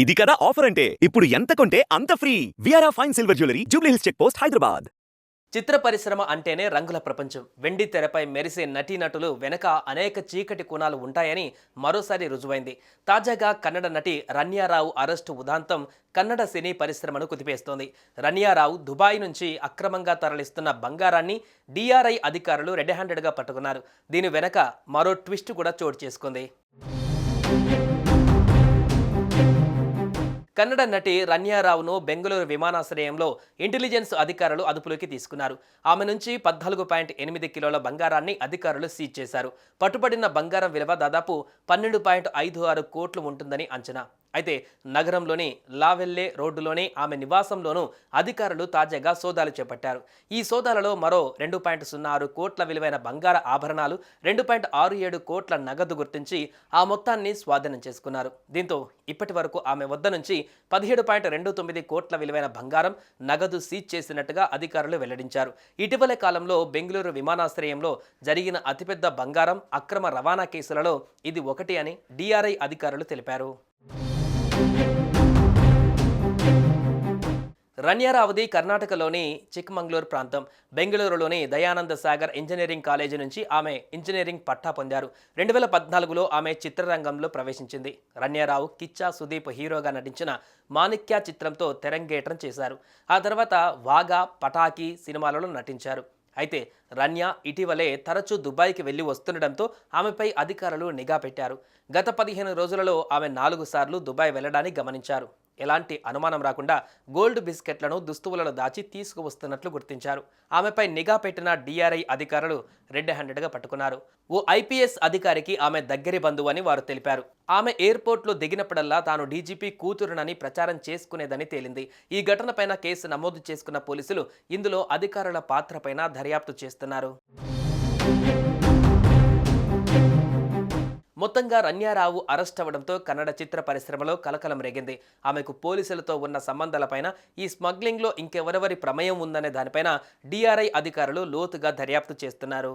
ఇది కదా ఆఫర్ అంటే? ఇప్పుడు ఎంత కొంటే అంత free విఆర్ఆ fine silver jewellery Jubilee Hills check post Hyderabad చిత్ర పరిశ్రమ అంటేనే రంగుల ప్రపంచం. వెండి తెరపై మెరిసే నటీనటులు వెనక అనేక చీకటి కోణాలు ఉంటాయని మరోసారి రుజువైంది. తాజాగా కన్నడ నటి రన్యారావు అరెస్టు ఉదాంతం కన్నడ సినీ పరిశ్రమను కుదిపేస్తోంది. రన్యారావు దుబాయ్ నుంచి అక్రమంగా తరలిస్తున్న బంగారాన్ని డిఆర్ఐ అధికారులు రెడ్ హ్యాండెడ్గా పట్టుకున్నారు. దీని వెనక మరో ట్విస్ట్ కూడా చోటు చేసుకుంది. కన్నడ నటి రన్యారావును బెంగళూరు విమానాశ్రయంలో ఇంటెలిజెన్స్ అధికారులు అదుపులోకి తీసుకున్నారు. ఆమె నుంచి పద్నాలుగు పాయింట్ ఎనిమిది కిలోల బంగారాన్ని అధికారులు సీజ్ చేశారు. పట్టుబడిన బంగారం విలువ దాదాపు పన్నెండు పాయింట్ ఐదు ఆరు కోట్లు ఉంటుందని అంచనా. అయితే నగరంలోని లావెల్లే రోడ్డులోని ఆమె నివాసంలోనూ అధికారులు తాజాగా సోదాలు చేపట్టారు. ఈ సోదాలలో మరో రెండు పాయింట్ సున్నా ఆరు కోట్ల విలువైన బంగార ఆభరణాలు రెండు పాయింట్ ఆరు ఏడు కోట్ల నగదు గుర్తించి ఆ మొత్తాన్ని స్వాధీనం చేసుకున్నారు. దీంతో ఇప్పటి వరకు ఆమె వద్ద నుంచి పదిహేడు పాయింట్ రెండు తొమ్మిది కోట్ల విలువైన బంగారం నగదు సీజ్ చేసినట్టుగా అధికారులు వెల్లడించారు. ఇటీవల కాలంలో బెంగళూరు విమానాశ్రయంలో జరిగిన అతిపెద్ద బంగారం అక్రమ రవాణా కేసులలో ఇది ఒకటి అని డిఆర్ఐ అధికారులు తెలిపారు. రన్యారావతి కర్ణాటకలోని చిక్మంగళూరు ప్రాంతం. బెంగళూరులోని దయానంద సాగర్ ఇంజనీరింగ్ కాలేజీ నుంచి ఆమె ఇంజనీరింగ్ పట్టా పొందారు. రెండు వేల పద్నాలుగులో ఆమె చిత్రరంగంలో ప్రవేశించింది. రన్యారావు కిచ్చా సుదీప్ హీరోగా నటించిన మాణిక్య చిత్రంతో తెరంగేట్రం చేశారు. ఆ తర్వాత వాగా పటాకి సినిమాలలో నటించారు. అయితే రన్య ఇటీవలే తరచూ దుబాయ్కి వెళ్ళి వస్తుండటంతో ఆమెపై అధికారులు నిఘా పెట్టారు. గత పదిహేను రోజులలో ఆమె నాలుగు సార్లు దుబాయ్ వెళ్ళడాన్ని గమనించారు. ఎలాంటి అనుమానం రాకుండా గోల్డ్ బిస్కెట్లను దుస్తువులలో దాచి తీసుకువస్తున్నట్లు గుర్తించారు. ఆమెపై నిఘా పెట్టిన డిఆర్ఐ అధికారులు రెడ్ హ్యాండెడ్గా పట్టుకున్నారు. ఓ ఐపీఎస్ అధికారికి ఆమె దగ్గరి బంధువు అని వారు తెలిపారు. ఆమె ఎయిర్పోర్ట్లో దిగినప్పుడల్లా తాను డీజీపీ కూతురునని ప్రచారం చేసుకునేదని తేలింది. ఈ ఘటనపైన కేసు నమోదు చేసుకున్న పోలీసులు ఇందులో అధికారుల పాత్రపైన దర్యాప్తు చేస్తున్నారు. మొత్తంగా రన్యారావు అరెస్ట్ అవ్వడంతో కన్నడ చిత్ర పరిశ్రమలో కలకలం రేగింది. ఆమెకు పోలీసులతో ఉన్న సంబంధాలపైన ఈ స్మగ్లింగ్లో ఇంకెవరెవరి ప్రమేయం ఉందనే దానిపైన డిఆర్ఐ అధికారులు లోతుగా దర్యాప్తు చేస్తున్నారు.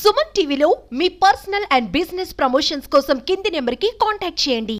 సుమన్ టీవీలో మీ పర్సనల్ అండ్ బిజినెస్ ప్రమోషన్స్ కోసం కింది నెంబర్కి కాంటాక్ట్ చేయండి.